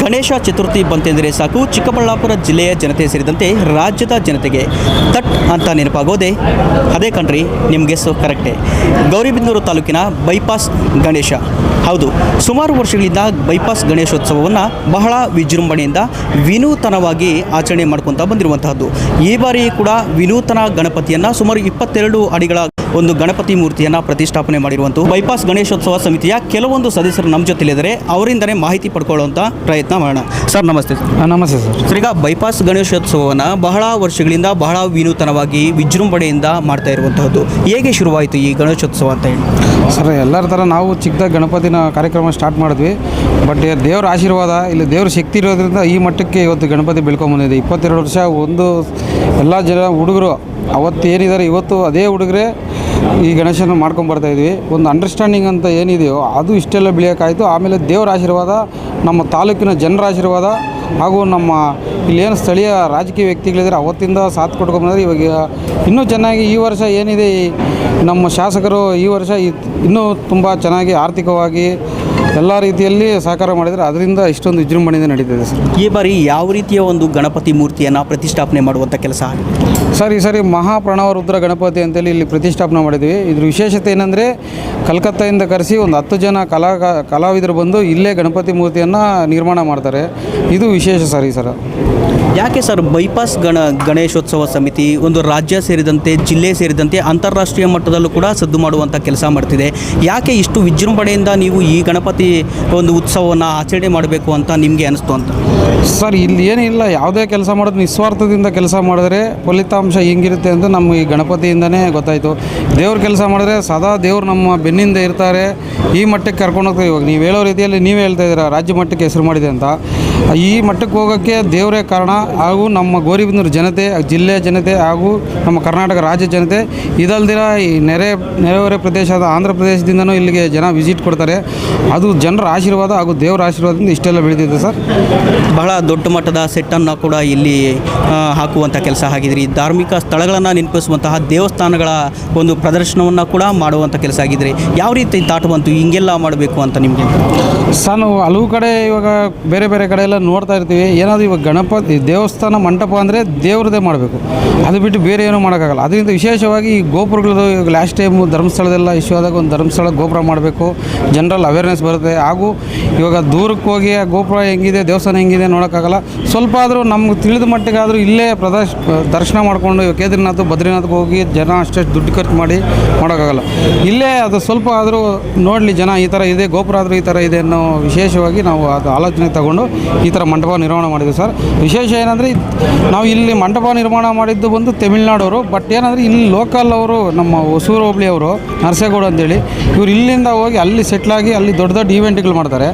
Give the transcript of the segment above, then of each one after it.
ಗಣೇಶ ಚತುರ್ಥಿ ಬಂತೆಂದರೆ ಸಾಕು. ಚಿಕ್ಕಬಳ್ಳಾಪುರ ಜಿಲ್ಲೆಯ ಜನತೆ ಸೇರಿದಂತೆ ರಾಜ್ಯದ ಜನತೆಗೆ ತಟ್ ಅಂತ ನೆನಪಾಗೋದೆ. ಅದೇ ಕಣ್ರಿ, ನಿಮಗೆ ಸೊ ಕರೆಕ್ಟೇ ಗೌರಿಬಿದನೂರು ತಾಲೂಕಿನ ಬೈಪಾಸ್ ಗಣೇಶ. ಹೌದು, ಸುಮಾರು ವರ್ಷಗಳಿಂದ ಬೈಪಾಸ್ ಗಣೇಶೋತ್ಸವವನ್ನು ಬಹಳ ವಿಜೃಂಭಣೆಯಿಂದ ವಿನೂತನವಾಗಿ ಆಚರಣೆ ಮಾಡ್ಕೊತಾ ಬಂದಿರುವಂತಹದ್ದು. ಈ ಬಾರಿ ಕೂಡ ವಿನೂತನ ಗಣಪತಿಯನ್ನು ಸುಮಾರು ಇಪ್ಪತ್ತೆರಡು ಅಡಿಗಳ ಒಂದು ಗಣಪತಿ ಮೂರ್ತಿಯನ್ನು ಪ್ರತಿಷ್ಠಾಪನೆ ಮಾಡಿರುವಂಥ ಬೈಪಾಸ್ ಗಣೇಶೋತ್ಸವ ಸಮಿತಿಯ ಕೆಲವೊಂದು ಸದಸ್ಯರು ನಮ್ಮ ಜೊತೆಲಿದ್ದಾರೆ. ಅವರಿಂದನೇ ಮಾಹಿತಿ ಪಡ್ಕೊಳ್ಳುವಂಥ ಪ್ರಯತ್ನ ಮಾಡೋಣ. ಸರ್ ನಮಸ್ತೆ ಸರ್. ನಮಸ್ತೆ ಸರ್. ಸರ್ ಈಗ ಬೈಪಾಸ್ ಗಣೇಶೋತ್ಸವವನ್ನು ಬಹಳ ವರ್ಷಗಳಿಂದ ಬಹಳ ವಿನೂತನವಾಗಿ ವಿಜೃಂಭಣೆಯಿಂದ ಮಾಡ್ತಾ ಇರುವಂತಹದ್ದು ಹೇಗೆ ಶುರುವಾಯಿತು ಈ ಗಣೇಶೋತ್ಸವ ಅಂತ ಹೇಳಿ. ಸರ್ ಎಲ್ಲರ ಥರ ನಾವು ಚಿಕ್ಕದಾಗಿ ಗಣಪತಿನ ಕಾರ್ಯಕ್ರಮ ಸ್ಟಾರ್ಟ್ ಮಾಡಿದ್ವಿ. ಬಟ್ ದೇವರ ಆಶೀರ್ವಾದ ಇಲ್ಲಿ ದೇವ್ರ ಶಕ್ತಿ ಇರೋದ್ರಿಂದ ಈ ಮಟ್ಟಕ್ಕೆ ಇವತ್ತು ಗಣಪತಿ ಬೆಳ್ಕೊಂಬಂದಿದೆ ಇಪ್ಪತ್ತೆರಡು ವರ್ಷ ಒಂದು ಎಲ್ಲ ಜನ ಹುಡುಗರು ಅವತ್ತು ಏನಿದ್ದಾರೆ ಇವತ್ತು ಅದೇ ಹುಡುಗರೇ ಈ ಗಣೇಶನ ಮಾಡ್ಕೊಂಡು ಇದ್ವಿ. ಒಂದು ಅಂಡರ್ಸ್ಟ್ಯಾಂಡಿಂಗ್ ಅಂತ ಏನಿದೆಯೋ ಅದು ಇಷ್ಟೆಲ್ಲ ಬೆಳೆಯೋಕ್ಕಾಯಿತು ಆಮೇಲೆ ದೇವರ ಆಶೀರ್ವಾದ, ನಮ್ಮ ತಾಲೂಕಿನ ಜನರ ಆಶೀರ್ವಾದ ಹಾಗೂ ನಮ್ಮ ಇಲ್ಲೇನು ಸ್ಥಳೀಯ ರಾಜಕೀಯ ವ್ಯಕ್ತಿಗಳಿದ್ದಾರೆ ಅವತ್ತಿಂದ ಸಾಥ್ ಕೊಟ್ಕೊಂಬಂದ್ರೆ ಇವಾಗ ಇನ್ನೂ ಚೆನ್ನಾಗಿ ಈ ವರ್ಷ ಏನಿದೆ ನಮ್ಮ ಶಾಸಕರು ಈ ವರ್ಷ ಇನ್ನೂ ತುಂಬ ಚೆನ್ನಾಗಿ ಆರ್ಥಿಕವಾಗಿ ಎಲ್ಲ ರೀತಿಯಲ್ಲಿ ಸಹಕಾರ ಮಾಡಿದರೆ ಅದರಿಂದ ಇಷ್ಟೊಂದು ವಿಜೃಂಭಣೆಯಿಂದ ನಡೀತಿದೆ ಸರ್. ಈ ಬಾರಿ ಯಾವ ರೀತಿಯ ಒಂದು ಗಣಪತಿ ಮೂರ್ತಿಯನ್ನು ಪ್ರತಿಷ್ಠಾಪನೆ ಮಾಡುವಂಥ ಕೆಲಸ ಸರ್ ಈ ಸರಿ ಮಹಾಪ್ರಣವ ರುದ್ರ ಗಣಪತಿ ಅಂತೇಳಿ ಇಲ್ಲಿ ಪ್ರತಿಷ್ಠಾಪನೆ ಮಾಡಿದ್ವಿ ಇದ್ರ ವಿಶೇಷತೆ ಏನಂದರೆ ಕಲ್ಕತ್ತೆಯಿಂದ ಕರೆಸಿ ಒಂದು ಹತ್ತು ಜನ ಕಲಾ ಕಲಾವಿದರು ಬಂದು ಇಲ್ಲೇ ಗಣಪತಿ ಮೂರ್ತಿಯನ್ನು ನಿರ್ಮಾಣ ಮಾಡ್ತಾರೆ. ಇದು ವಿಶೇಷ ಸರ್ ಈ ಸರ. ಯಾಕೆ ಸರ್ ಬೈಪಾಸ್ ಗಣ ಗಣೇಶೋತ್ಸವ ಸಮಿತಿ ಒಂದು ರಾಜ್ಯ ಸೇರಿದಂತೆ ಜಿಲ್ಲೆ ಸೇರಿದಂತೆ ಅಂತಾರಾಷ್ಟ್ರೀಯ ಮಟ್ಟದಲ್ಲೂ ಕೂಡ ಸದ್ದು ಮಾಡುವಂಥ ಕೆಲಸ ಮಾಡ್ತಿದೆ. ಯಾಕೆ ಇಷ್ಟು ವಿಜೃಂಭಣೆಯಿಂದ ನೀವು ಈ ಗಣಪತಿ ಒಂದು ಉತ್ಸವವನ್ನು ಆಚರಣೆ ಮಾಡಬೇಕು ಅಂತ ನಿಮಗೆ ಅನಿಸ್ತು ಅಂತ? ಸರ್, ಇಲ್ಲಿ ಏನಿಲ್ಲ ಯಾವುದೇ ಕೆಲಸ ಮಾಡೋದು ನಿಸ್ವಾರ್ಥದಿಂದ ಕೆಲಸ ಮಾಡಿದ್ರೆ ಫಲಿತಾಂಶ ಹೆಂಗಿರುತ್ತೆ ಅಂತ ನಮ್ಮ ಈ ಗಣಪತಿಯಿಂದನೇ ಗೊತ್ತಾಯಿತು. ದೇವ್ರ ಕೆಲಸ ಮಾಡಿದ್ರೆ ಸದಾ ದೇವ್ರು ನಮ್ಮ ಬೆನ್ನಿಂದ ಇರ್ತಾರೆ. ಈ ಮಟ್ಟಕ್ಕೆ ಕರ್ಕೊಂಡು ಹೋಗ್ತಾರೆ. ಇವಾಗ ನೀವು ಹೇಳೋ ರೀತಿಯಲ್ಲಿ ನೀವೇ ಹೇಳ್ತಾ ಇದ್ದೀರಾ, ರಾಜ್ಯ ಮಟ್ಟಕ್ಕೆ ಹೆಸರು ಮಾಡಿದೆ ಅಂತ. ಈ ಮಟ್ಟಕ್ಕೆ ಹೋಗೋಕ್ಕೆ ದೇವರೇ ಕಾರಣ ಹಾಗೂ ನಮ್ಮ ಗೌರಿಬಿದನೂರು ಜನತೆ ಜಿಲ್ಲೆಯ ಜನತೆ ಹಾಗೂ ನಮ್ಮ ಕರ್ನಾಟಕ ರಾಜ್ಯ ಜನತೆ. ಇದಲ್ದಿರ ಈ ನೆರೆ ನೆರೆಹೊರೆ ಪ್ರದೇಶದ ಆಂಧ್ರ ಪ್ರದೇಶದಿಂದನೂ ಇಲ್ಲಿಗೆ ಜನ ವಿಸಿಟ್ ಕೊಡ್ತಾರೆ. ಅದು ಜನರ ಆಶೀರ್ವಾದ ಹಾಗೂ ದೇವರ ಆಶೀರ್ವಾದದಿಂದ ಇಷ್ಟೆಲ್ಲ ಬೆಳೆದಿದೆ ಸರ್. ಬಹಳ ದೊಡ್ಡ ಮಟ್ಟದ ಸೆಟ್ಟನ್ನು ಕೂಡ ಇಲ್ಲಿ ಹಾಕುವಂಥ ಕೆಲಸ ಆಗಿದ್ರಿ. ಧಾರ್ಮಿಕ ಸ್ಥಳಗಳನ್ನು ನೆನಪಿಸುವಂತಹ ದೇವಸ್ಥಾನಗಳ ಒಂದು ಪ್ರದರ್ಶನವನ್ನು ಕೂಡ ಮಾಡುವಂಥ ಕೆಲಸ ಆಗಿದ್ರಿ. ಯಾವ ರೀತಿ ತಾಟು ಬಂತು? ಹಿಂಗೆಲ್ಲ ಮಾಡಬೇಕು ಅಂತ ನಿಮಗೆ? ಸರ್ ನಾವು ಹಲವು ಕಡೆ ಇವಾಗ ಬೇರೆ ಬೇರೆ ಕಡೆ ಎಲ್ಲ ನೋಡ್ತಾ ಇರ್ತೀವಿ. ಏನಾದರೂ ಇವಾಗ ಗಣಪತಿ ದೇವಸ್ಥಾನ ಮಂಟಪ ಅಂದರೆ ದೇವ್ರದೇ ಮಾಡಬೇಕು. ಅದು ಬಿಟ್ಟು ಬೇರೆ ಏನೂ ಮಾಡೋಕ್ಕಾಗಲ್ಲ. ಅದರಿಂದ ವಿಶೇಷವಾಗಿ ಈ ಗೋಪುರಗಳದ್ದು ಇವಾಗ ಲಾಸ್ಟ್ ಟೈಮು ಧರ್ಮಸ್ಥಳದೆಲ್ಲ ಇಶ್ಯೂ ಆದಾಗ ಒಂದು ಧರ್ಮಸ್ಥಳ ಗೋಪುರ ಮಾಡಬೇಕು. ಜನರಲ್ ಅವೇರ್ನೆಸ್ ಬರುತ್ತೆ. ಹಾಗೂ ಇವಾಗ ದೂರಕ್ಕೆ ಹೋಗಿ ಆ ಗೋಪುರ ಹೆಂಗಿದೆ, ದೇವಸ್ಥಾನ ಹೆಂಗಿದೆ ನೋಡೋಕ್ಕಾಗಲ್ಲ. ಸ್ವಲ್ಪ ಆದರೂ ನಮ್ಗೆ ತಿಳಿದ ಮಟ್ಟಿಗೆ ಆದರೂ ಇಲ್ಲೇ ಪ್ರದರ್ಶ, ದರ್ಶನ ಮಾಡಿಕೊಂಡು ಇವಾಗ ಕೇದಾರ್ನಾಥ್, ಬದ್ರಿನಾಥ್ಗೆ ಹೋಗಿ ಜನ ಅಷ್ಟೆಷ್ಟು ದುಡ್ಡು ಖರ್ಚು ಮಾಡಿ ಮಾಡೋಕ್ಕಾಗಲ್ಲ. ಇಲ್ಲೇ ಅದು ಸ್ವಲ್ಪ ಆದರೂ ನೋಡಲಿ ಜನ ಈ ಥರ ಇದೆ, ಗೋಪುರ ಆದರೂ ಈ ಥರ ಇದೆ ಅನ್ನೋ ವಿಶೇಷವಾಗಿ ನಾವು ಅದು ಆಲೋಚನೆ ತಗೊಂಡು ಈ ಥರ ಮಂಟಪ ನಿರ್ಮಾಣ ಮಾಡಿದ್ವಿ ಸರ್. ವಿಶೇಷ ಏನಂದರೆ, ನಾವು ಇಲ್ಲಿ ಮಂಟಪ ನಿರ್ಮಾಣ ಮಾಡಿದ್ದು ಬಂದು ತಮಿಳ್ನಾಡವರು, ಬಟ್ ಏನಂದರೆ ಇಲ್ಲಿ ಲೋಕಲ್ ಅವರು, ನಮ್ಮ ಹೊಸೂರು ಹೋಬಳಿ ಅವರು, ನರಸೇಗೌಡ ಅಂತೇಳಿ, ಇವ್ರು ಇಲ್ಲಿಂದ ಹೋಗಿ ಅಲ್ಲಿ ಸೆಟ್ಲಾಗಿ ಅಲ್ಲಿ ದೊಡ್ಡ ದೊಡ್ಡ ಈವೆಂಟ್ಗಳು ಮಾಡ್ತಾರೆ.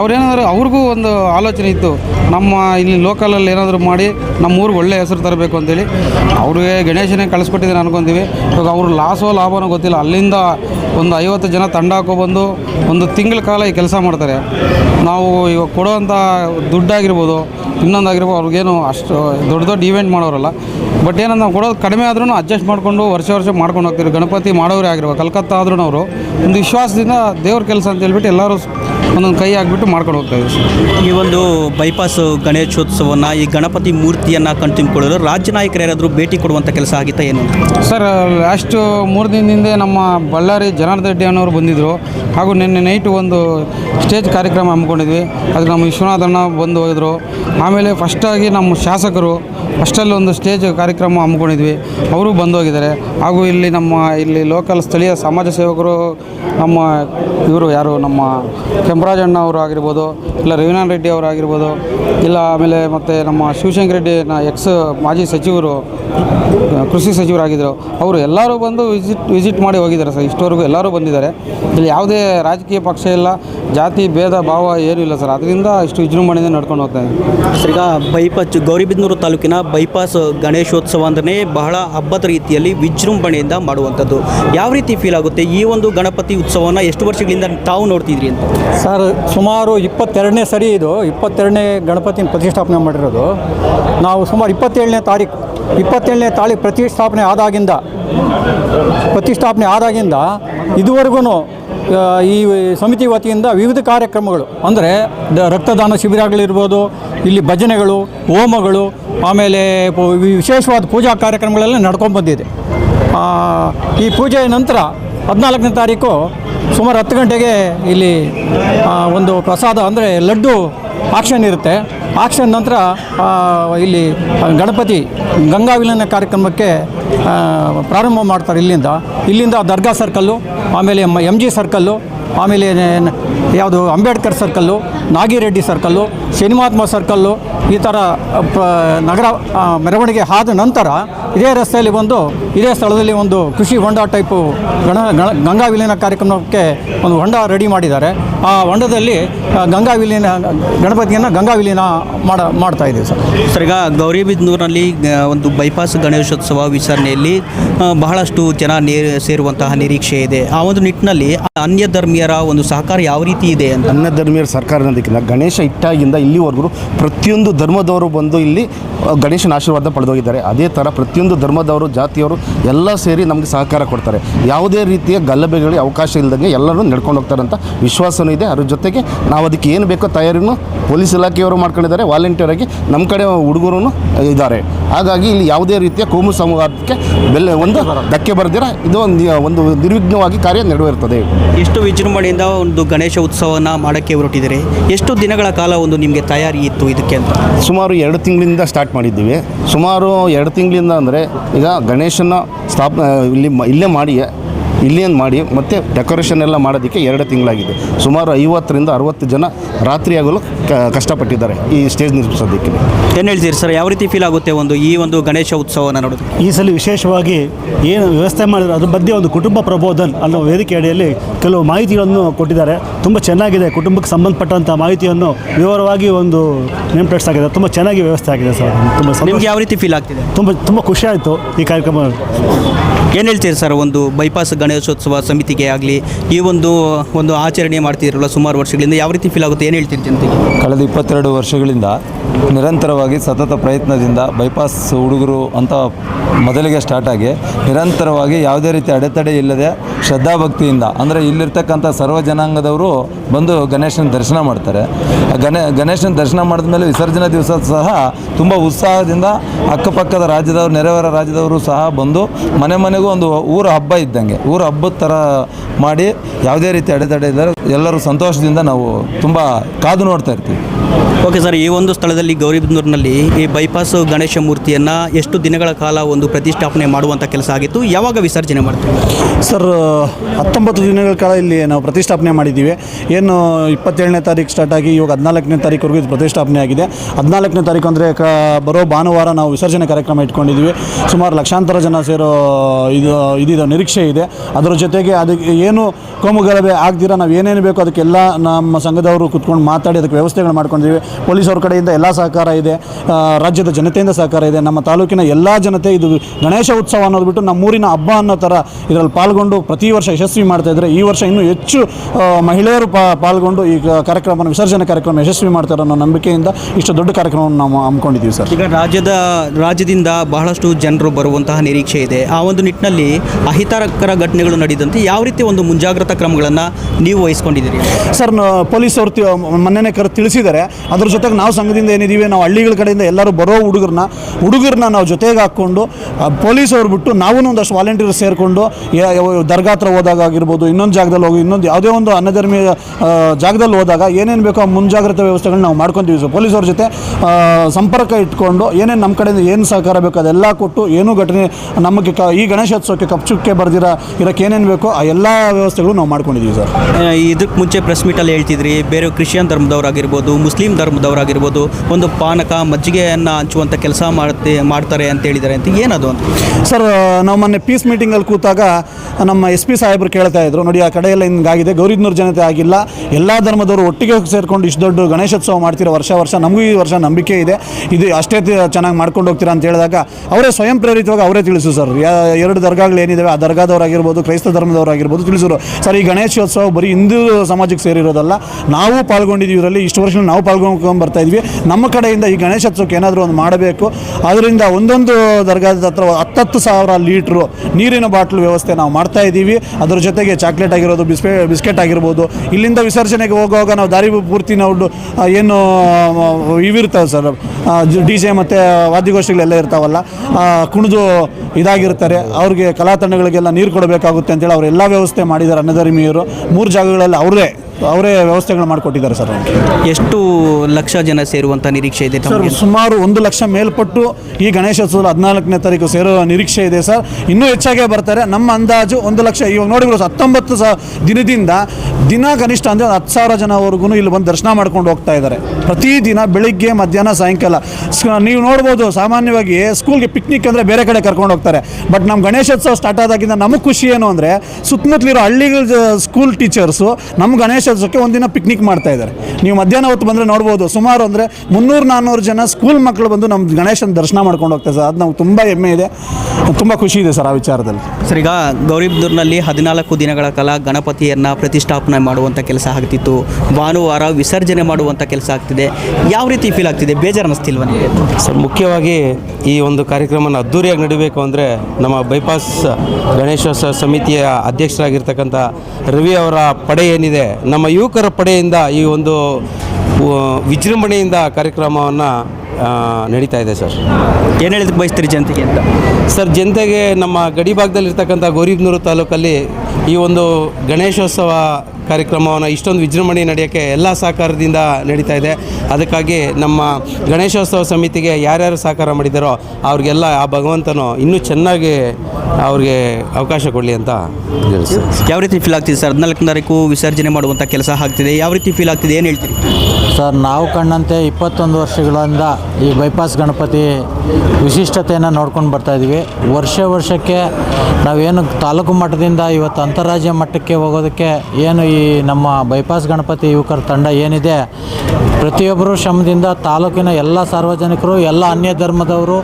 ಅವ್ರೇನಾದರೂ ಅವ್ರಿಗೂ ಒಂದು ಆಲೋಚನೆ ಇತ್ತು. ನಮ್ಮ ಇಲ್ಲಿ ಲೋಕಲಲ್ಲಿ ಏನಾದರೂ ಮಾಡಿ ನಮ್ಮ ಊರಿಗೆ ಒಳ್ಳೆ ಹೆಸರು ತರಬೇಕು ಅಂತೇಳಿ. ಅವ್ರಿಗೆ ಗಣೇಶನೇ ಕಳಿಸ್ಕೊಟ್ಟಿದ್ದೀನಿ ಅನ್ಕೊತೀವಿ. ಇವಾಗ ಅವರು ಲಾಸೋ ಲಾಭನೋ ಗೊತ್ತಿಲ್ಲ. ಅಲ್ಲಿಂದ ಒಂದು ಐವತ್ತು ಜನ ತಂಡ ಹಾಕೊಬಂದು ಒಂದು ತಿಂಗಳ ಕಾಲ ಈ ಕೆಲಸ ಮಾಡ್ತಾರೆ. ನಾವು ಇವಾಗ ಕೊಡೋವಂಥ ದುಡ್ಡಾಗಿರ್ಬೋದು, ಇನ್ನೊಂದಾಗಿರ್ಬೋದು, ಅವ್ರಿಗೇನು ಅಷ್ಟು ದೊಡ್ಡ ದೊಡ್ಡ ಈವೆಂಟ್ ಮಾಡೋರಲ್ಲ. ಬಟ್ ಏನಂದ್ರೆ ನಾವು ಕೊಡೋದು ಕಡಿಮೆ ಆದ್ರೂ ಅಡ್ಜಸ್ಟ್ ಮಾಡಿಕೊಂಡು ವರ್ಷ ವರ್ಷ ಮಾಡ್ಕೊಂಡು ಹೋಗ್ತೀವಿ. ಗಣಪತಿ ಮಾಡೋರೇ ಆಗಿರ್ಬೋದು ಕಲ್ಕತ್ತಾ ಆದ್ರೂ ಅವರು ಒಂದು ವಿಶ್ವಾಸದಿಂದ ದೇವ್ರ ಕೆಲಸ ಅಂತ ಹೇಳ್ಬಿಟ್ಟು ಎಲ್ಲರೂ ಒಂದೊಂದು ಕೈ ಹಾಕ್ಬಿಟ್ಟು ಮಾಡ್ಕೊಂಡು ಹೋಗ್ತಾ ಇದ್ದೀವಿ ಸರ್. ಈ ಒಂದು ಬೈಪಾಸ್ ಗಣೇಶೋತ್ಸವನ ಈ ಗಣಪತಿ ಮೂರ್ತಿಯನ್ನು ಕಣ್ತುಂಬಿಕೊಳ್ಳಲು ರಾಜ್ಯ ನಾಯಕರು ಯಾರಾದರೂ ಭೇಟಿ ಕೊಡುವಂಥ ಕೆಲಸ ಆಗಿತ್ತಾ ಏನು ಸರ್ ಲಾಸ್ಟು ಮೂರು ದಿನದಿಂದ ನಮ್ಮ ಬಳ್ಳಾರಿ ಜನಾರ್ದನ್ ರೆಡ್ಡಿ ಅನ್ನೋರು ಬಂದಿದ್ದರು ಹಾಗೂ ನಿನ್ನೆ ನೈಟು ಒಂದು ಸ್ಟೇಜ್ ಕಾರ್ಯಕ್ರಮ ಹಮ್ಮಿಕೊಂಡಿದ್ವಿ. ಅದಕ್ಕೆ ನಮ್ಮ ವಿಶ್ವನಾಥಣ್ಣ ಬಂದು ಹೋಗಿದ್ರು. ಆಮೇಲೆ ಫಸ್ಟಾಗಿ ನಮ್ಮ ಶಾಸಕರು ಫಸ್ಟಲ್ಲಿ ಒಂದು ಸ್ಟೇಜ್ ಕಾರ್ಯಕ್ರಮ ಹಮ್ಮಿಕೊಂಡಿದ್ವಿ. ಅವರು ಬಂದು ಹೋಗಿದ್ದಾರೆ. ಹಾಗೂ ಇಲ್ಲಿ ನಮ್ಮ ಇಲ್ಲಿ ಲೋಕಲ್ ಸ್ಥಳೀಯ ಸಮಾಜ ಸೇವಕರು ನಮ್ಮ ಇವರು ಯಾರು ನಮ್ಮ ಕೆಂಪರಾಜಣ್ಣ ಅವರು ಆಗಿರ್ಬೋದು ಇಲ್ಲ ರವಿನಾರಾಯಣ ರೆಡ್ಡಿ ಅವರು ಆಗಿರ್ಬೋದು ಇಲ್ಲ ಆಮೇಲೆ ಮತ್ತು ನಮ್ಮ ಶಿವಶಂಕರ್ ರೆಡ್ಡಿ ನ ಎಕ್ಸ್ ಮಾಜಿ ಸಚಿವರು ಕೃಷಿ ಸಚಿವರಾಗಿದ್ದರು ಅವರು ಎಲ್ಲರೂ ಬಂದು ವಿಸಿಟ್ ವಿಸಿಟ್ ಮಾಡಿ ಹೋಗಿದ್ದಾರೆ ಸರ್ ಇಷ್ಟವರೆಗೂ ಎಲ್ಲರೂ ಬಂದಿದ್ದಾರೆ. ಇಲ್ಲಿ ಯಾವುದೇ ರಾಜಕೀಯ ಪಕ್ಷ ಇಲ್ಲ ಜಾತಿ ಭೇದ ಭಾವ ಏನೂ ಇಲ್ಲ ಸರ್. ಅದರಿಂದ ಇಷ್ಟು ವಿಜೃಂಭಣೆಯಿಂದ ನಡ್ಕೊಂಡು ಹೋಗ್ತಾ ಇದೆ ಸರ್, ಈಗ ಬೈಪಾಸ್ ಗೌರಿಬಿದನೂರು ತಾಲೂಕಿನ ಬೈಪಾಸ್ ಗಣೇಶೋತ್ಸವ ಅಂದ್ರೆ ಬಹಳ ಹಬ್ಬದ ರೀತಿಯಲ್ಲಿ ವಿಜೃಂಭಣೆಯಿಂದ ಮಾಡುವಂಥದ್ದು. ಯಾವ ರೀತಿ ಫೀಲ್ ಆಗುತ್ತೆ ಈ ಒಂದು ಗಣಪತಿ ಉತ್ಸವವನ್ನು ಎಷ್ಟು ವರ್ಷಗಳಿಂದ ತಾವು ನೋಡ್ತಿದ್ರಿ ಅಂತ? ಸರ್ ಸುಮಾರು ಇಪ್ಪತ್ತೆರಡನೇ ಸರಿ ಇದು. ಇಪ್ಪತ್ತೆರಡನೇ ಗಣಪತಿನ ಪ್ರತಿಷ್ಠಾಪನೆ ಮಾಡಿರೋದು. ನಾವು ಸುಮಾರು ಇಪ್ಪತ್ತೇಳನೇ ತಾರೀಕು, ಇಪ್ಪತ್ತೇಳನೇ ತಾಳಿ ಪ್ರತಿಷ್ಠಾಪನೆ ಆದಾಗಿಂದ ಪ್ರತಿಷ್ಠಾಪನೆ ಆದಾಗಿಂದ ಇದುವರೆಗೂ ಈ ಸಮಿತಿ ವತಿಯಿಂದ ವಿವಿಧ ಕಾರ್ಯಕ್ರಮಗಳು, ಅಂದರೆ ರಕ್ತದಾನ ಶಿಬಿರಗಳಿರ್ಬೋದು, ಇಲ್ಲಿ ಭಜನೆಗಳು, ಹೋಮಗಳು, ಆಮೇಲೆ ವಿಶೇಷವಾದ ಪೂಜಾ ಕಾರ್ಯಕ್ರಮಗಳೆಲ್ಲ ನಡ್ಕೊಂಡು ಬಂದಿದೆ. ಈ ಪೂಜೆಯ ನಂತರ ಹದಿನಾಲ್ಕನೇ ತಾರೀಕು ಸುಮಾರು ಹತ್ತು ಗಂಟೆಗೆ ಇಲ್ಲಿ ಒಂದು ಪ್ರಸಾದ ಅಂದರೆ ಲಡ್ಡು ಆಕ್ಷನ್ ಇರುತ್ತೆ. ಆಕ್ಷನ್ ನಂತರ ಇಲ್ಲಿ ಗಣಪತಿ ಗಂಗಾ ವಿಲೀನ ಕಾರ್ಯಕ್ರಮಕ್ಕೆ ಪ್ರಾರಂಭ ಮಾಡ್ತಾರೆ ಇಲ್ಲಿಂದ. ಇಲ್ಲಿಂದ ದರ್ಗಾ ಸರ್ಕಲ್ಲು ಆಮೇಲೆ ಎಂ ಜಿ ಸರ್ಕಲ್ಲು ಆಮೇಲೆ ಯಾವುದು Ambedkar circle Nagireddy circle Shanimahatma circle ಈ ಥರ ನಗರ ಮೆರವಣಿಗೆ ಆದ ನಂತರ ಇದೇ ರಸ್ತೆಯಲ್ಲಿ ಬಂದು ಇದೇ ಸ್ಥಳದಲ್ಲಿ ಒಂದು ಕೃಷಿ ಹೊಂಡ ಟೈಪು ಗಣ ಗಂಗಾ ವಿಲೀನ ಕಾರ್ಯಕ್ರಮಕ್ಕೆ ಒಂದು ಹೊಂಡ ರೆಡಿ ಮಾಡಿದ್ದಾರೆ. ಆ ಹೊಂಡದಲ್ಲಿ ಗಂಗಾ ವಿಲೀನ, ಗಣಪತಿಯನ್ನು ಗಂಗಾ ವಿಲೀನ ಮಾಡ, ಮಾಡ್ತಾ ಇದ್ದೀವಿ ಸರ್. ಸರ್, ಈಗ ಗೌರಿಬಿದನೂರಿನಲ್ಲಿ ಒಂದು ಬೈಪಾಸ್ ಗಣೇಶೋತ್ಸವ ವಿಚಾರಣೆಯಲ್ಲಿ ಬಹಳಷ್ಟು ಜನ ನೇ, ಸೇರುವಂತಹ ನಿರೀಕ್ಷೆ ಇದೆ. ಆ ಒಂದು ನಿಟ್ಟಿನಲ್ಲಿ ಅನ್ಯ ಧರ್ಮೀಯರ ಒಂದು ಸಹಕಾರ ಯಾವ ರೀತಿ ಇದೆ ಅಂತ? ಅನ್ನ ಧರ್ಮೀಯರ ಸರ್ಕಾರದಿಂದ ಗಣೇಶ ಇಟ್ಟಾಗಿಂದ ಇಲ್ಲಿವರೆಗೂ ಪ್ರತಿಯೊಂದು ಧರ್ಮದವರು ಬಂದು ಇಲ್ಲಿ ಗಣೇಶನ ಆಶೀರ್ವಾದ ಪಡೆದೋಗಿದ್ದಾರೆ. ಅದೇ ಥರ ಪ್ರತಿಯೊಂದು ಧರ್ಮದವರು ಜಾತಿಯವರು ಎಲ್ಲ ಸೇರಿ ನಮಗೆ ಸಹಕಾರ ಕೊಡ್ತಾರೆ. ಯಾವುದೇ ರೀತಿಯ ಗಲಭೆಗಳಿಗೆ ಅವಕಾಶ ಇಲ್ಲದಂಗೆ ಎಲ್ಲರೂ ನಡ್ಕೊಂಡು ಹೋಗ್ತಾರೆ ಅಂತ ವಿಶ್ವಾಸನೂ ಇದೆ. ಅದ್ರ ಜೊತೆಗೆ ನಾವು ಅದಕ್ಕೆ ಏನು ಬೇಕೋ ತಯಾರಿನೂ ಪೊಲೀಸ್ ಇಲಾಖೆಯವರು ಮಾಡ್ಕೊಂಡಿದ್ದಾರೆ. ವಾಲಂಟಿಯರ್ ಆಗಿ ನಮ್ಮ ಕಡೆ ಹುಡುಗರು ಇದ್ದಾರೆ. ಹಾಗಾಗಿ ಇಲ್ಲಿ ಯಾವುದೇ ರೀತಿಯ ಕೋಮು ಸಂವಾದಕ್ಕೆ ಬೆಲೆ ಒಂದು ಧಕ್ಕೆ ಬರ್ದಿರ. ಇದು ಒಂದು ಒಂದು ನಿರ್ವಿಘ್ನವಾಗಿ ಕಾರ್ಯ ನಡೆಯುತ್ತದೆ ಎಷ್ಟು ವಿಜೃಂಭಣೆಯಿಂದ ಒಂದು ಗಣೇಶ ಉತ್ಸವನ ಮಾಡೋಕ್ಕೆ ಹೊರಟಿದ್ದಾರೆ. ಎಷ್ಟು ದಿನಗಳ ಕಾಲ ಒಂದು ನಿಮಗೆ ತಯಾರಿ ಇತ್ತು ಇದಕ್ಕೆ ಅಂತ? ಸುಮಾರು ಎರಡು ತಿಂಗಳಿಂದ ಸ್ಟಾರ್ಟ್ ಮಾಡಿದ್ದೀವಿ. ಸುಮಾರು ಎರಡು ತಿಂಗಳಿಂದ ಅಂದರೆ ಈಗ ಗಣೇಶನ ಸ್ಥಾಪ ಇಲ್ಲಿ ಇಲ್ಲೇ ಮಾಡಿ ಇಲ್ಲೇ ಮಾಡಿ ಮತ್ತು ಡೆಕೋರೇಷನ್ ಎಲ್ಲ ಮಾಡೋದಕ್ಕೆ ಎರಡು ತಿಂಗಳಾಗಿದೆ. ಸುಮಾರು ಐವತ್ತರಿಂದ ಅರುವತ್ತು ಜನ ರಾತ್ರಿಯಾಗಲು ಆಗಲು ಕಷ್ಟಪಟ್ಟಿದ್ದಾರೆ ಈ ಸ್ಟೇಜ್ ನಿರ್ಮಿಸೋದಕ್ಕೆ. ಏನು ಹೇಳ್ತೀರಿ ಸರ್ ಯಾವ ರೀತಿ ಫೀಲ್ ಆಗುತ್ತೆ ಒಂದು ಈ ಒಂದು ಗಣೇಶ ಉತ್ಸವನ ನೋಡೋದು ಈ ಸಲ ವಿಶೇಷವಾಗಿ ಏನು ವ್ಯವಸ್ಥೆ ಮಾಡಿದ್ರು ಅದ್ರ ಬಗ್ಗೆ ಒಂದು ಕುಟುಂಬ ಪ್ರಬೋಧನ್ ಅನ್ನೋ ವೇದಿಕೆ ಅಡಿಯಲ್ಲಿ ಕೆಲವು ಮಾಹಿತಿಗಳನ್ನು ಕೊಟ್ಟಿದ್ದಾರೆ. ತುಂಬ ಚೆನ್ನಾಗಿದೆ ಕುಟುಂಬಕ್ಕೆ ಸಂಬಂಧಪಟ್ಟಂಥ ಮಾಹಿತಿಯನ್ನು ವಿವರವಾಗಿ ಒಂದು ನೇಮ್ ಪ್ಲೇಟ್ಸ್ ಆಗಿದೆ ತುಂಬ ಚೆನ್ನಾಗಿ ವ್ಯವಸ್ಥೆ ಆಗಿದೆ ಸರ್. ತುಂಬ ನಿಮ್ಗೆ ಯಾವ ರೀತಿ ಫೀಲ್ ಆಗ್ತಿದೆ? ತುಂಬ ತುಂಬ ಖುಷಿ ಆಯಿತು ಈ ಕಾರ್ಯಕ್ರಮ ಏನು ಹೇಳ್ತೀರಿ ಸರ್, ಒಂದು ಬೈಪಾಸ್ ಗಣೇಶೋತ್ಸವ ಸಮಿತಿಗೆ ಆಗಲಿ, ಈ ಒಂದು ಒಂದು ಆಚರಣೆ ಮಾಡ್ತಿರಲ್ಲ ಸುಮಾರು ವರ್ಷಗಳಿಂದ, ಯಾವ ರೀತಿ ಫೀಲ್ ಆಗುತ್ತೆ? ಏನು ಹೇಳ್ತೀರಿ ಜನತೆಗೆ? ಕಳೆದ ಇಪ್ಪತ್ತೆರಡು ವರ್ಷಗಳಿಂದ ನಿರಂತರವಾಗಿ ಸತತ ಪ್ರಯತ್ನದಿಂದ ಬೈಪಾಸ್ ಹುಡುಗರು ಅಂತ ಮೊದಲಿಗೆ ಸ್ಟಾರ್ಟ್ ಆಗಿ ನಿರಂತರವಾಗಿ ಯಾವುದೇ ರೀತಿ ಅಡೆತಡೆ ಇಲ್ಲದೆ ಶ್ರದ್ಧಾಭಕ್ತಿಯಿಂದ, ಅಂದರೆ ಇಲ್ಲಿರ್ತಕ್ಕಂಥ ಸರ್ವ ಜನಾಂಗದವರು ಬಂದು ಗಣೇಶನ ದರ್ಶನ ಮಾಡ್ತಾರೆ. ಗಣೇ, ಗಣೇಶನ ದರ್ಶನ ಮಾಡಿದ ಮೇಲೆ ವಿಸರ್ಜನಾ ದಿವಸ ಸಹ ತುಂಬ ಉತ್ಸಾಹದಿಂದ ಅಕ್ಕಪಕ್ಕದ ರಾಜ್ಯದವರು, ನೆರೆಹೊರ ರಾಜ್ಯದವರು ಸಹ ಬಂದು ಮನೆ ಮನೆಗೂ ಒಂದು ಊರ ಹಬ್ಬ ಇದ್ದಂಗೆ. ಊರ ಹಬ್ಬದ ಥರ ಮಾಡಿ ಯಾವುದೇ ರೀತಿ ಅಡೆತಡೆ ಇದ್ದರೆ ಎಲ್ಲರೂ ಸಂತೋಷದಿಂದ ನಾವು ತುಂಬ ಕಾದು ನೋಡ್ತಾ ಇರ್ತೀವಿ. ಓಕೆ ಸರ್ ಈ ಒಂದು ಸ್ಥಳದಲ್ಲಿ ಗೌರಿಬಿದನೂರಿನಲ್ಲಿ ಈ ಬೈಪಾಸ್ ಗಣೇಶ ಮೂರ್ತಿಯನ್ನು ಎಷ್ಟು ದಿನಗಳ ಕಾಲ ಒಂದು ಪ್ರತಿಷ್ಠಾಪನೆ ಮಾಡುವಂಥ ಕೆಲಸ ಆಗಿತ್ತು? ಯಾವಾಗ ವಿಸರ್ಜನೆ ಮಾಡ್ತೀವಿ ಸರ್ ಹತ್ತೊಂಬತ್ತು ದಿನಗಳ ಕಾಲ ಇಲ್ಲಿ ನಾವು ಪ್ರತಿಷ್ಠಾಪನೆ ಮಾಡಿದ್ದೀವಿ. ಏನು ಇಪ್ಪತ್ತೇಳನೇ ತಾರೀಕು ಸ್ಟಾರ್ಟ್ ಆಗಿ ಇವಾಗ ಹದಿನಾಲ್ಕನೇ ತಾರೀಕುವರೆಗೂ ಇದು ಪ್ರತಿಷ್ಠಾಪನೆ ಆಗಿದೆ. ಹದಿನಾಲ್ಕನೇ ತಾರೀಕು ಅಂದರೆ ಕ, ಬರೋ ಭಾನುವಾರ ನಾವು ವಿಸರ್ಜನೆ ಕಾರ್ಯಕ್ರಮ ಇಟ್ಕೊಂಡಿದ್ದೀವಿ. ಸುಮಾರು ಲಕ್ಷಾಂತರ ಜನ ಸೇರೋ ಇದು, ಇದಿದೆ ನಿರೀಕ್ಷೆ ಇದೆ. ಅದರ ಜೊತೆಗೆ ಅದಕ್ಕೆ ಏನು ಕೋಮು ಗಲಭೆ ಆಗ್ದಿರ ನಾವು ಏನೇನು ಬೇಕೋ ಅದಕ್ಕೆಲ್ಲ ನಮ್ಮ ಸಂಘದವರು ಕುತ್ಕೊಂಡು ಮಾತಾಡಿ ಅದಕ್ಕೆ ವ್ಯವಸ್ಥೆಗಳು ಮಾಡ್ಕೊಂಡಿದ್ದೀವಿ. ಪೊಲೀಸವ್ರ ಕಡೆಯಿಂದ ಎಲ್ಲ ಸಹಕಾರ ಇದೆ ರಾಜ್ಯದ ಜನತೆಯಿಂದ ಸಹಕಾರ ಇದೆ ನಮ್ಮ ತಾಲೂಕಿನ ಎಲ್ಲ ಜನತೆ ಇದು ಗಣೇಶ ಉತ್ಸವ ಅನ್ನೋದು ಬಿಟ್ಟು ನಮ್ಮೂರಿನ ಹಬ್ಬ ಅನ್ನೋ ಥರ ಇದರಲ್ಲಿ ಪಾಲ್ಗೊಂಡು ಪ್ರತಿ ವರ್ಷ ಯಶಸ್ವಿ ಮಾಡ್ತಾ ಇದ್ದಾರೆ. ಈ ವರ್ಷ ಇನ್ನೂ ಹೆಚ್ಚು ಮಹಿಳೆಯರು ಪಾಲ್ಗೊಂಡು ಈ ಕಾರ್ಯಕ್ರಮ ವಿಸರ್ಜನೆ ಕಾರ್ಯಕ್ರಮ ಯಶಸ್ವಿ ಮಾಡ್ತಾರೆ ಅನ್ನೋ ನಂಬಿಕೆಯಿಂದ ಇಷ್ಟು ದೊಡ್ಡ ಕಾರ್ಯಕ್ರಮವನ್ನು ನಾವು ಹಮ್ಮಿಕೊಂಡಿದ್ದೀವಿ ಸರ್. ಈಗ ರಾಜ್ಯದ ರಾಜ್ಯದಿಂದ ಬಹಳಷ್ಟು ಜನರು ಬರುವಂತಹ ನಿರೀಕ್ಷೆ ಇದೆ. ಆ ಒಂದು ನಿಟ್ಟಿನಲ್ಲಿ ಅಹಿತಕರ ಘಟನೆಗಳು ನಡೆದಂತೆ ಯಾವ ರೀತಿ ಒಂದು ಮುಂಜಾಗ್ರತಾ ಕ್ರಮಗಳನ್ನು ನೀವು ವಹಿಸ್ಕೊಂಡಿದ್ದೀರಿ? ಸರ್ ಪೊಲೀಸ್ ಅವ್ರು ಮೊನ್ನೆ ಮೊನ್ನೆನೇ ಕರೆ ತಿಳಿಸಿದ್ದಾರೆ. ಅದ್ರ ಜೊತೆಗೆ ನಾವು ಸಂಘದಿಂದ ಏನಿದ್ದೀವಿ ನಾವು ಹಳ್ಳಿಗಳ ಕಡೆಯಿಂದ ಎಲ್ಲರೂ ಬರೋ ಹುಡುಗರನ್ನ ಹುಡುಗರನ್ನ ನಾವು ಜೊತೆಗೆ ಹಾಕ್ಕೊಂಡು ಪೊಲೀಸವ್ರು ಬಿಟ್ಟು ನಾವು ಒಂದಷ್ಟು ವಾಲಂಟಿಯರ್ ಸೇರಿಕೊಂಡು ದರ್ಗಾತ್ರ ಹೋದಾಗ ಆಗಿರ್ಬೋದು, ಇನ್ನೊಂದು ಜಾಗದಲ್ಲಿ ಹೋಗಿ, ಇನ್ನೊಂದು ಯಾವುದೇ ಒಂದು ಅನ್ನಧರ್ಮೀಯ ಜಾಗದಲ್ಲಿ ಹೋದಾಗ ಏನೇನು ಬೇಕೋ ಆ ಮುಂಜಾಗ್ರತಾ ವ್ಯವಸ್ಥೆಗಳನ್ನ ನಾವು ಮಾಡ್ಕೊತೀವಿ. ಸರ್ ಪೊಲೀಸವ್ರ ಜೊತೆ ಸಂಪರ್ಕ ಇಟ್ಕೊಂಡು, ಏನೇನು ನಮ್ಮ ಕಡೆಯಿಂದ ಏನು ಸಹಕಾರ ಬೇಕೋ ಅದೆಲ್ಲ ಕೊಟ್ಟು, ಏನು ಘಟನೆ, ನಮಗೆ ಕ, ಈ ಗಣೇಶೋತ್ಸವಕ್ಕೆ ಕಪ್ಚುಕ್ಕೆ ಬರ್ದಿರ ಇರೋಕ್ಕೆ ಏನೇನು ಬೇಕೋ ಆ ಎಲ್ಲ ವ್ಯವಸ್ಥೆಗಳು ನಾವು ಮಾಡ್ಕೊಂಡಿದ್ದೀವಿ ಸರ್. ಇದಕ್ಕೆ ಮುಂಚೆ ಪ್ರೆಸ್ ಮೀಟಲ್ಲಿ ಹೇಳ್ತಿದ್ರಿ, ಬೇರೆ ಕ್ರಿಶ್ಚಿಯನ್ ಧರ್ಮದವರಾಗಿರ್ಬೋದು, ಮುಸ್ಲಿಂ ಧರ್ಮದವರಾಗಿರ್ಬೋದು ಒಂದು ಪಾನಕ ಮಜ್ಜಿಗೆಯನ್ನು ಹಂಚುವಂಥ ಕೆಲಸ ಮಾಡುತ್ತೆ, ಮಾಡ್ತಾರೆ ಅಂತ ಹೇಳಿದ್ದಾರೆ ಅಂತ ಏನದು ಅಂತ? ಸರ್ ನಾವು ಮೊನ್ನೆ ಪೀಸ್ ಮೀಟಿಂಗಲ್ಲಿ ಕೂತಾಗ ನಮ್ಮ ಎಸ್ ಪಿ ಸಾಹೇಬರು ಕೇಳ್ತಾ ಇದ್ರು. ನೋಡಿ, ಆ ಕಡೆ ಎಲ್ಲ ಹಿಂಗಾಗಿದೆ. ಗೌರಿದ್ನೂರು ಜನತೆ ಆಗಿಲ್ಲ. ಎಲ್ಲ ಧರ್ಮದವರು ಒಟ್ಟಿಗೆ ಸೇರಿಕೊಂಡು ಇಷ್ಟು ದೊಡ್ಡ ಗಣೇಶೋತ್ಸವ ಮಾಡ್ತಿರೋ ವರ್ಷ ವರ್ಷ ನಮಗೂ ಈ ವರ್ಷ ನಂಬಿಕೆ ಇದೆ. ಇದು ಅಷ್ಟೇ ಚೆನ್ನಾಗಿ ಮಾಡ್ಕೊಂಡು ಹೋಗ್ತೀರಾ ಅಂತ ಹೇಳಿದಾಗ ಅವರೇ ಸ್ವಯಂ ಪ್ರೇರಿತವಾಗಿ ಅವರೇ ತಿಳಿಸು ಸರ್ ಎರಡು ದರ್ಗಾಗಳು ಏನಿದ್ದಾವೆ ಆ ದರ್ಗಾದವರಾಗಿರ್ಬೋದು, ಕ್ರೈಸ್ತ ಧರ್ಮದವರಾಗಿರ್ಬೋದು ತಿಳಿಸಿದ್ರು ಸರ್, ಈ ಗಣೇಶೋತ್ಸವ ಬರೀ ಹಿಂದೂ ಸಮಾಜಕ್ಕೆ ಸೇರಿರೋದಲ್ಲ, ನಾವು ಪಾಲ್ಗೊಂಡಿದ್ದೀವಿ, ಇದರಲ್ಲಿ ಇಷ್ಟು ವರ್ಷ ನಾವು ಪಾಲ್ಗೊಂಡು ಬರ್ತಾ ಇದ್ವಿ. ನಮ್ಮ ನಮ್ಮ ಕಡೆಯಿಂದ ಈ ಗಣೇಶ ಗಣೇಶೋತ್ಸವಕ್ಕೆ ಏನಾದರೂ ಒಂದು ಮಾಡಬೇಕು. ಅದರಿಂದ ಒಂದೊಂದು ದರ್ಗಾದ ಹತ್ರ ಹತ್ತತ್ತು ಸಾವಿರ ಲೀಟ್ರು ನೀರಿನ ಬಾಟ್ಲು ವ್ಯವಸ್ಥೆ ನಾವು ಮಾಡ್ತಾ ಇದ್ದೀವಿ. ಅದರ ಜೊತೆಗೆ ಚಾಕ್ಲೇಟ್ ಆಗಿರೋದು ಬಿಸ್ಪೆ, ಬಿಸ್ಕೆಟ್ ಆಗಿರ್ಬೋದು. ಇಲ್ಲಿಂದ ವಿಸರ್ಜನೆಗೆ ಹೋಗುವಾಗ ನಾವು ದಾರಿ ಪೂರ್ತಿ ನಾವು ಏನು ಇವಿರ್ತಾವೆ ಸರ್. ಡಿ ಜೆ ಮತ್ತು ವಾದ್ಯಗೋಷ್ಠಿಗಳೆಲ್ಲ ಇರ್ತಾವಲ್ಲ ಕುಣಿದು ಇದಾಗಿರ್ತಾರೆ. ಅವ್ರಿಗೆ ಕಲಾತಂಡಗಳಿಗೆಲ್ಲ ನೀರು ಕೊಡಬೇಕಾಗುತ್ತೆ ಅಂತೇಳಿ ಅವರೆಲ್ಲ ವ್ಯವಸ್ಥೆ ಮಾಡಿದ್ದಾರೆ ಅನ್ನದರಿಮಿಯವರು ಮೂರು ಜಾಗಗಳಲ್ಲಿ ಅವರೇ. ಅವರೇ ವ್ಯವಸ್ಥೆಗಳು ಮಾಡಿಕೊಟ್ಟಿದ್ದಾರೆ ಸರ್ ಎಷ್ಟು ಲಕ್ಷ ಜನ ಸೇರುವಂಥ ನಿರೀಕ್ಷೆ ಇದೆ ಸರ್ ಸುಮಾರು ಒಂದು ಲಕ್ಷ ಮೇಲ್ಪಟ್ಟು ಈ ಗಣೇಶೋತ್ಸವ ಹದಿನಾಲ್ಕನೇ ತಾರೀಕು ಸೇರುವ ನಿರೀಕ್ಷೆ ಇದೆ ಸರ್. ಇನ್ನೂ ಹೆಚ್ಚಾಗೇ ಬರ್ತಾರೆ. ನಮ್ಮ ಅಂದಾಜು ಒಂದು ಲಕ್ಷ ಇವಾಗ ನೋಡಿದ್ರು ಹತ್ತೊಂಬತ್ತು ಸ ದಿನದಿಂದ ದಿನ ಕನಿಷ್ಠ ಅಂದರೆ ಹತ್ತು ಸಾವಿರ ಜನವರೆಗೂ ಇಲ್ಲಿ ಬಂದು ದರ್ಶನ ಮಾಡ್ಕೊಂಡು ಹೋಗ್ತಾ ಇದ್ದಾರೆ. ಪ್ರತಿದಿನ ಬೆಳಿಗ್ಗೆ ಮಧ್ಯಾಹ್ನ ಸಾಯಂಕಾಲ. ನೀವು ನೋಡ್ಬೋದು ಸಾಮಾನ್ಯವಾಗಿ ಸ್ಕೂಲ್ಗೆ ಪಿಕ್ನಿಕ್ ಅಂದರೆ ಬೇರೆ ಕಡೆ ಕರ್ಕೊಂಡು ಹೋಗ್ತಾರೆ. ಬಟ್ ನಮ್ಮ ಗಣೇಶೋತ್ಸವ ಸ್ಟಾರ್ಟ್ ಆದಾಗಿಂದ ನಮಗೆ ಖುಷಿ ಏನು ಅಂದರೆ ಸುತ್ತಮುತ್ತಲಿರೋ ಹಳ್ಳಿಗಳ ಸ್ಕೂಲ್ ಟೀಚರ್ಸು ನಮ್ಮ ಗಣೇಶೋತ್ಸವಕ್ಕೆ ಒಂದಿನ ಪಿಕ್ನಿಕ್ ಮಾಡ್ತಾ ಇದ್ದಾರೆ. ನೀವು ಮಧ್ಯಾಹ್ನ ಹೊತ್ತು ಬಂದರೆ ನೋಡ್ಬೋದು ಸುಮಾರು ಅಂದರೆ ಮುನ್ನೂರು ನಾನ್ನೂರು ಜನ ಸ್ಕೂಲ್ ಮಕ್ಕಳು ಬಂದು ನಮ್ಮ ಗಣೇಶನ ದರ್ಶನ ಮಾಡ್ಕೊಂಡು ಹೋಗ್ತಾರೆ ಸರ್ ಅದು ನಮ್ಗೆ ತುಂಬ ಹೆಮ್ಮೆ ಇದೆ. ತುಂಬ ಖುಷಿ ಇದೆ ಸರ್ ಆ ವಿಚಾರದಲ್ಲಿ. ಸರ್ ಈಗ ಗೌರಿಬ್ದೂರ್ನಲ್ಲಿ ಹದಿನಾಲ್ಕು ದಿನಗಳ ಕಾಲ ಗಣಪತಿಯನ್ನು ಪ್ರತಿಷ್ಠಾಪನೆ ಮಾಡುವಂಥ ಕೆಲಸ ಆಗ್ತಿತ್ತು. ಭಾನುವಾರ ವಿಸರ್ಜನೆ ಮಾಡುವಂಥ ಕೆಲಸ ಆಗ್ತಿದೆ. ಯಾವ ರೀತಿ ಫೀಲ್ ಆಗ್ತಿದೆ? ಬೇಜಾರು ಅನ್ನಿಸ್ತಿಲ್ವ ನಿಮಗೆ? ಸರ್ ಮುಖ್ಯವಾಗಿ ಈ ಒಂದು ಕಾರ್ಯಕ್ರಮನ ಅದ್ದೂರಿಯಾಗಿ ನಡೀಬೇಕು ಅಂದರೆ ನಮ್ಮ ಬೈಪಾಸ್ ಗಣೇಶೋತ್ಸವ ಸಮಿತಿಯ ಅಧ್ಯಕ್ಷರಾಗಿರ್ತಕ್ಕಂಥ ರವಿ ಅವರ ಪಡೆ ಏನಿದೆ ನಮ್ಮ ಯುವಕರ ಪಡೆಯಿಂದ ಈ ಒಂದು ವಿಜೃಂಭಣೆಯಿಂದ ಕಾರ್ಯಕ್ರಮವನ್ನು ನಡೀತಾ ಇದೆ ಸರ್. ಏನು ಹೇಳಿದ್ರು ಬಯಸ್ತೀರಿ ಜನತೆಗೆ ಅಂತ? ಸರ್ ಜನತೆಗೆ ನಮ್ಮ ಗಡಿ ಭಾಗದಲ್ಲಿರ್ತಕ್ಕಂಥ ಗೌರಿಬ್ನೂರು ತಾಲೂಕಲ್ಲಿ ಈ ಒಂದು ಗಣೇಶೋತ್ಸವ ಕಾರ್ಯಕ್ರಮವನ್ನು ಇಷ್ಟೊಂದು ವಿಜೃಂಭಣೆ ನಡೆಯೋಕ್ಕೆ ಎಲ್ಲ ಸಹಕಾರದಿಂದ ನಡೀತಾ ಇದೆ. ಅದಕ್ಕಾಗಿ ನಮ್ಮ ಗಣೇಶೋತ್ಸವ ಸಮಿತಿಗೆ ಯಾರ್ಯಾರು ಸಹಕಾರ ಮಾಡಿದ್ದಾರೋ ಅವ್ರಿಗೆಲ್ಲ ಆ ಭಗವಂತನು ಇನ್ನೂ ಚೆನ್ನಾಗಿ ಅವ್ರಿಗೆ ಅವಕಾಶ ಕೊಡಲಿ ಅಂತ ಯಾವ ರೀತಿ ಫೀಲ್ ಆಗ್ತಿದೆ ಸರ್? ಹದಿನಾಲ್ಕು ತಾರೀಕು ವಿಸರ್ಜನೆ ಮಾಡುವಂಥ ಕೆಲಸ ಆಗ್ತಿದೆ. ಯಾವ ರೀತಿ ಫೀಲ್ ಆಗ್ತಿದೆ? ಏನು ಹೇಳ್ತೀರಿ? ಸರ್, ನಾವು ಕಂಡಂತೆ ಇಪ್ಪತ್ತೊಂದು ವರ್ಷಗಳಿಂದ ಈ ಬೈಪಾಸ್ ಗಣಪತಿ ವಿಶಿಷ್ಟತೆಯನ್ನು ನೋಡ್ಕೊಂಡು ಬರ್ತಾ ಇದ್ದೀವಿ. ವರ್ಷ ವರ್ಷಕ್ಕೆ ನಾವೇನು ತಾಲೂಕು ಮಟ್ಟದಿಂದ ಇವತ್ತು ಅಂತಾರಾಜ್ಯ ಮಟ್ಟಕ್ಕೆ ಹೋಗೋದಕ್ಕೆ ಏನು ಈ ನಮ್ಮ ಬೈಪಾಸ್ ಗಣಪತಿ ಯುವಕರ ತಂಡ ಏನಿದೆ, ಪ್ರತಿಯೊಬ್ಬರು ಶ್ರಮದಿಂದ ತಾಲೂಕಿನ ಎಲ್ಲ ಸಾರ್ವಜನಿಕರು, ಎಲ್ಲ ಅನ್ಯ ಧರ್ಮದವರು,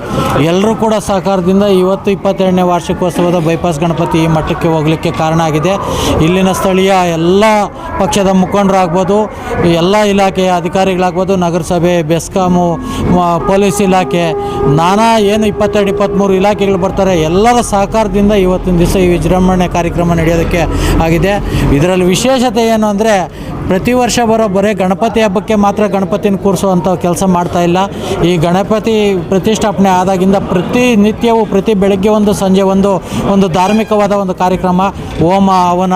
ಎಲ್ಲರೂ ಕೂಡ ಸಹಕಾರದಿಂದ ಇವತ್ತು ಇಪ್ಪತ್ತೆರಡನೇ ವಾರ್ಷಿಕೋತ್ಸವದ ಬೈಪಾಸ್ ಗಣಪತಿ ಈ ಮಟ್ಟಕ್ಕೆ ಹೋಗಲಿಕ್ಕೆ ಕಾರಣ ಆಗಿದೆ. ಇಲ್ಲಿನ ಸ್ಥಳೀಯ ಎಲ್ಲ ಪಕ್ಷದ ಮುಖಂಡರಾಗ್ಬೋದು ಎಲ್ಲ ಇಲಾಖೆಯ ಅಧಿಕಾರಿಗಳಾಗ್ಬೋದು ನಗರಸಭೆ ಬೆಸ್ಕಾಮು ಪೊಲೀಸ್ ಇಲಾಖೆ, ನಾನಾ ಏನು ಇಪ್ಪತ್ತೆರಡು, ಇಪ್ಪತ್ತ್ಮೂರು ಇಲಾಖೆಗಳು ಬರ್ತಾರೆ, ಎಲ್ಲರ ಸಹಕಾರದಿಂದ ಇವತ್ತಿನ ದಿವಸ ಈ ವಿಜೃಂಭಣೆ ಕಾರ್ಯಕ್ರಮ ನಡೆಯೋದಕ್ಕೆ ಆಗಿದೆ. ಇದರಲ್ಲಿ ವಿಶೇಷತೆ ಏನು ಅಂದರೆ, ಪ್ರತಿ ವರ್ಷ ಬರೋ ಬರೀ ಗಣಪತಿ ಹಬ್ಬಕ್ಕೆ ಮಾತ್ರ ಗಣಪತಿನ ಕೂರಿಸುವಂಥ ಕೆಲಸ ಮಾಡ್ತಾ ಇಲ್ಲ. ಈ ಗಣಪತಿ ಪ್ರತಿಷ್ಠಾಪನೆ ಆದಾಗಿಂದ ಪ್ರತಿ ನಿತ್ಯವೂ, ಪ್ರತಿ ಬೆಳಗ್ಗೆ ಒಂದು, ಸಂಜೆ ಒಂದು ಒಂದು ಧಾರ್ಮಿಕವಾದ ಒಂದು ಕಾರ್ಯಕ್ರಮ. ಹೋಮ ಅವನ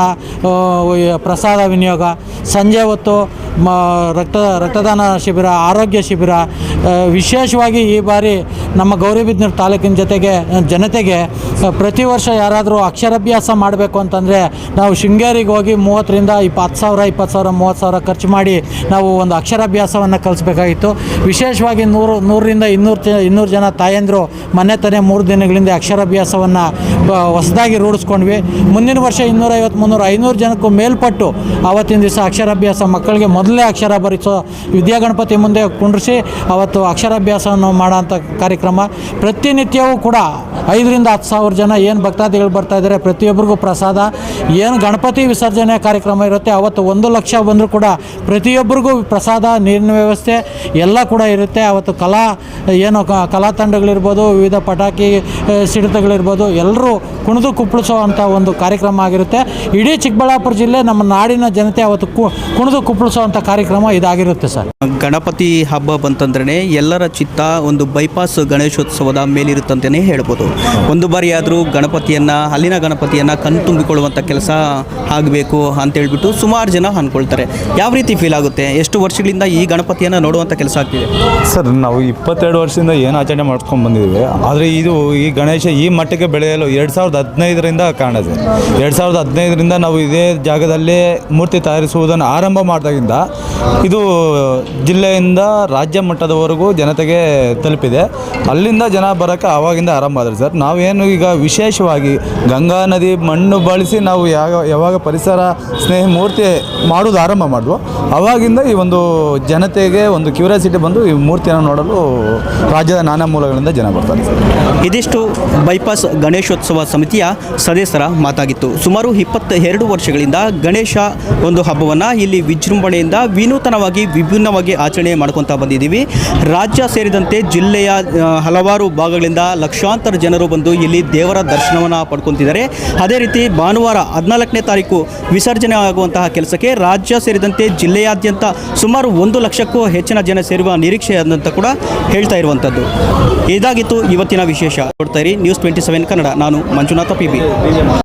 ಪ್ರಸಾದ ವಿನಿಯೋಗ. ಸಂಜೆ ಹೊತ್ತು ಮ ರಕ್ತ ರಕ್ತದಾನ ಶಿಬಿರ ಆರೋಗ್ಯ ಶಿಬಿರ ವಿಶೇಷವಾಗಿ ಈ ಬಾರಿ ನಮ್ಮ ಗೌರಿಬಿದನೂರು ತಾಲೂಕಿನ ಜೊತೆಗೆ ಜನತೆಗೆ ಪ್ರತಿ ವರ್ಷ ಯಾರಾದರೂ ಅಕ್ಷರಾಭ್ಯಾಸ ಮಾಡಬೇಕು ಅಂತಂದರೆ ನಾವು ಶೃಂಗೇರಿಗೆ ಹೋಗಿ ಮೂವತ್ತರಿಂದ ಇಪ್ಪತ್ತು ಸಾವಿರ ಇಪ್ಪತ್ತು ಸಾವಿರ, ಮೂವತ್ತು ಸಾವಿರ ಖರ್ಚು ಮಾಡಿ ನಾವು ಒಂದು ಅಕ್ಷರಾಭ್ಯಾಸವನ್ನು ಕಲಿಸ್ಬೇಕಾಗಿತ್ತು. ವಿಶೇಷವಾಗಿ ನೂರು, ನೂರರಿಂದ ಇನ್ನೂರು ಇನ್ನೂರು ಜನ ತಾಯಂದರು ಮನೆ ತಾನೇ ಮೂರು ದಿನಗಳಿಂದ ಅಕ್ಷರಾಭ್ಯಾಸವನ್ನು ಹೊಸದಾಗಿ ರೂಢಿಸ್ಕೊಂಡ್ವಿ. ಮುಂದಿನ ವರ್ಷ ಇನ್ನೂರೈವತ್ತು, ಮುನ್ನೂರು, ಐನೂರು ಜನಕ್ಕೂ ಮೇಲ್ಪಟ್ಟು ಆವತ್ತಿನ ದಿವಸ ಅಕ್ಷರಾಭ್ಯಾಸ ಮಕ್ಕಳಿಗೆ ಮೊದಲೇ ಅಕ್ಷರ ಭರಿಸೋ ವಿದ್ಯಾಗಣಪತಿ ಮುಂದೆ ಕುಂಡ್ರಿಸಿ, ಅವತ್ತು ಅಕ್ಷರಾಭ್ಯಾಸವನ್ನು ಮಾಡೋಂಥ ಕಾರ್ಯಕ್ರಮ ಪ್ರತಿನಿತ್ಯವೂ ಕೂಡ ಐದರಿಂದ ಹತ್ತು ಸಾವಿರ ಜನ ಏನು ಭಕ್ತಾದಿಗಳು ಬರ್ತಾ ಇದ್ದಾರೆ, ಪ್ರತಿಯೊಬ್ಬರಿಗೂ ಪ್ರಸಾದ. ಏನು ಗಣಪತಿ ವಿಸರ್ಜನೆ ಕಾರ್ಯಕ್ರಮ ಇರುತ್ತೆ, ಅವತ್ತು ಒಂದು ಲಕ್ಷ ಬಂದರೂ ಕೂಡ ಪ್ರತಿಯೊಬ್ಬರಿಗೂ ಪ್ರಸಾದ, ನೀರಿನ ವ್ಯವಸ್ಥೆ ಎಲ್ಲ ಕೂಡ ಇರುತ್ತೆ. ಅವತ್ತು ಕಲಾ, ಏನು ಕಲಾ ತಂಡಗಳಿರ್ಬೋದು, ವಿವಿಧ ಪಟಾಕಿ ಸಿಡಿತಗಳಿರ್ಬೋದು, ಎಲ್ಲರೂ ಕುಣಿದು ಕುಪ್ಪಳಿಸುವಂಥ ಒಂದು ಕಾರ್ಯಕ್ರಮ ಆಗಿರುತ್ತೆ. ಇಡೀ ಚಿಕ್ಕಬಳ್ಳಾಪುರ ಜಿಲ್ಲೆ ನಮ್ಮ ನಾಡಿನ ಜನತೆ ಅವತ್ತು ಕುಣಿದು ಕುಪ್ಪಳಿಸುವಂಥ ಕಾರ್ಯಕ್ರಮ ಇದಾಗಿರುತ್ತೆ ಸರ್. ಗಣಪತಿ ಹಬ್ಬ ಬಂತಂದ್ರೆ ಎಲ್ಲರ ಚಿತ್ತ ಒಂದು ಬೈಪಾಸ್ ಗಣೇಶೋತ್ಸವದ ಮೇಲಿರುತ್ತಂತಲೇ ಹೇಳ್ಬೋದು. ಒಂದು ಬಾರಿಯಾದರೂ ಗಣಪತಿಯನ್ನು, ಅಲ್ಲಿನ ಗಣಪತಿಯನ್ನು ಕಣ್ತುಂಬಿಕೊಳ್ಳುವಂಥ ಕೆಲಸ ಆಗಬೇಕು ಅಂತೇಳ್ಬಿಟ್ಟು ಸುಮಾರು ಜನ ಅಂದ್ಕೊಳ್ತಾರೆ ಯಾವ ರೀತಿ ಫೀಲ್ ಆಗುತ್ತೆ? ಎಷ್ಟು ವರ್ಷಗಳಿಂದ ಈ ಗಣಪತಿಯನ್ನು ನೋಡುವಂಥ ಕೆಲಸ ಆಗ್ತಿದೆ? ಸರ್, ನಾವು ಇಪ್ಪತ್ತೆರಡು ವರ್ಷದಿಂದ ಏನು ಆಚರಣೆ ಮಾಡ್ಕೊಂಡು ಬಂದಿದ್ದೀವಿ. ಆದರೆ ಇದು ಈ ಗಣೇಶ ಈ ಮಟ್ಟಕ್ಕೆ ಬೆಳೆಯಲು ಎರಡು ಸಾವಿರದ ಹದಿನೈದರಿಂದ ಕಾಣುತ್ತೆ ಎರಡು ಸಾವಿರದ ಹದಿನೈದರಿಂದ ನಾವು ಇದೇ ಜಾಗದಲ್ಲಿ ಮೂರ್ತಿ ತಯಾರಿಸುವುದನ್ನು ಆರಂಭ ಮಾಡಿದಾಗಿಂದ ಇದು ಜಿಲ್ಲೆಯಿಂದ ರಾಜ್ಯ ಮಟ್ಟದವರೆಗೂ ಜನತೆಗೆ ತಲುಪಿದೆ. ಅಲ್ಲಿಂದ ಜನ ಬರೋಕ್ಕೆ ಆವಾಗಿಂದ ಆರಂಭ ಆದ್ರೆ ಸರ್, ನಾವೇನು ಈಗ ವಿಶೇಷವಾಗಿ ಗಂಗಾ ನದಿ ಮಣ್ಣು ಬಳಸಿ ನಾವು ಯಾವ ಯಾವಾಗ ಪರಿಸರ ಸ್ನೇಹಿ ಮೂರ್ತಿ ಮಾಡೋದು ಆರಂಭ ಮಾಡಿದ್ವು ಆವಾಗಿಂದ ಈ ಒಂದು ಜನತೆಗೆ ಒಂದು ಕ್ಯೂರಿಯಾಸಿಟಿ ಬಂದು ಈ ಮೂರ್ತಿಯನ್ನು ನೋಡಲು ರಾಜ್ಯದ ನಾನಾ ಮೂಲಗಳಿಂದ ಜನ ಬರ್ತಾರೆ ಇದಿಷ್ಟು ಬೈಪಾಸ್ ಗಣೇಶೋತ್ಸವ ಸಮಿತಿಯ ಸದಸ್ಯರ ಮಾತಾಗಿತ್ತು. ಸುಮಾರು ಇಪ್ಪತ್ತ ಎರಡು ವರ್ಷಗಳಿಂದ ಗಣೇಶ ಒಂದು ಹಬ್ಬವನ್ನು ಇಲ್ಲಿ ವಿಜೃಂಭಣೆಯಿಂದ ವಿನೂತನವಾಗಿ ವಿಭಿನ್ನವಾಗಿ ಆಚರಣೆ ಮಾಡ್ಕೊತಾ ಬಂದಿದ್ದೀವಿ. ರಾಜ್ಯ ಸೇರಿದಂತೆ ಜಿಲ್ಲೆಯ ಹಲವಾರು ಭಾಗಗಳಿಂದ ಲಕ್ಷಾಂತರ ಜನರು ಬಂದು ಇಲ್ಲಿ ದೇವರ ದರ್ಶನವನ್ನು ಪಡ್ಕೊತಿದ್ದಾರೆ. ಅದೇ ರೀತಿ ಭಾನುವಾರ ಹದಿನಾಲ್ಕನೇ ತಾರೀಕು ವಿಸರ್ಜನೆ ಆಗುವಂತಹ ಕೆಲಸಕ್ಕೆ ರಾಜ್ಯ ಸೇರಿದಂತೆ ಜಿಲ್ಲೆಯಾದ್ಯಂತ ಸುಮಾರು ಒಂದು ಲಕ್ಷಕ್ಕೂ ಹೆಚ್ಚಿನ ಜನ ಸೇರುವ ನಿರೀಕ್ಷೆ ಅಂತ ಕೂಡ ಹೇಳ್ತಾ ಇರುವಂಥದ್ದು ಇದಾಗಿತ್ತು ಇವತ್ತಿನ ವಿಶೇಷ. ನೋಡ್ತಾ ಇರಿ ನ್ಯೂಸ್ ಟ್ವೆಂಟಿ ಸೆವೆನ್ ಕನ್ನಡ. ನಾನು ಮಂಜುನಾಥ ಪಿ